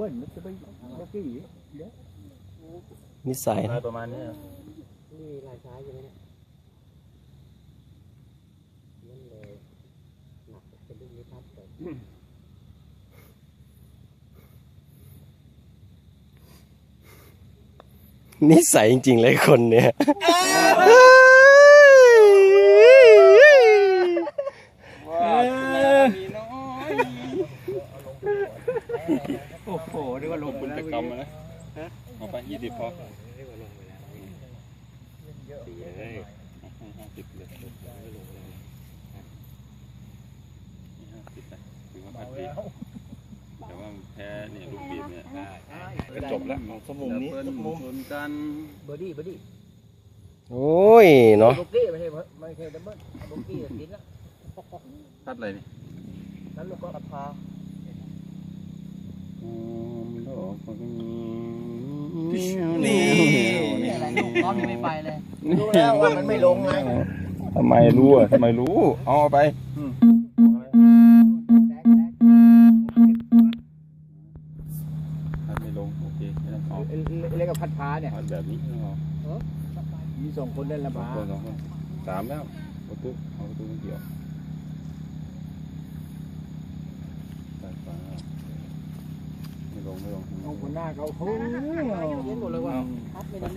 บิ้ลมันจะไปบักกี้เดี๋ยวนิสัยได้นะประมาณนี้นี่ลายซ้ายใช่ไหมเนี่ยนั่นเลยหนักเป็นลูกนิพัฒน์เลยนิสัยจริงๆเลยคนเนี่ย โอ้โหเรียกว่าลงคุณแล้วจะกำมานะเอาไปยี่สิบพอเรียกว่าลงไปแล้วสี่เลยห้าสิบเลยไม่ลงเลยห้าสิบนะถือว่าพัดดีแต่ว่าแพ้เนี่ยลูกบีบเนี่ยก็จบแล้วของสมุมนี้สมุมชนกันเบอร์ดี้เบอร์ดี้โอ้ยเนาะบุกกี้ไม่ใช่ไม่ใช่ดับเบิ้ลบุกกี้ติดแล้วพัดอะไรนี่นั้นลูกก็กระพา นี่อะไรลูกน้องยังไม่ไปเลยรู้แล้วว่ามันไม่ลงไงทำไมรู้อะทำไมรู้ เอาไปไม่ลงโอเคไม่ต้องเรียกว่าพัดพาเนี่ยพัดแบบนี้ไม่ต้องเอามีสองคนเล่นละสองพาสามแล้วประตูเอาประตูไม่เกี่ยวตัดฟ้าไม่ ลงไม่ลง เอาคนหน้าเขาโอ้เย็นหมดเลยว่ะพัดไม่ได้เรื่อง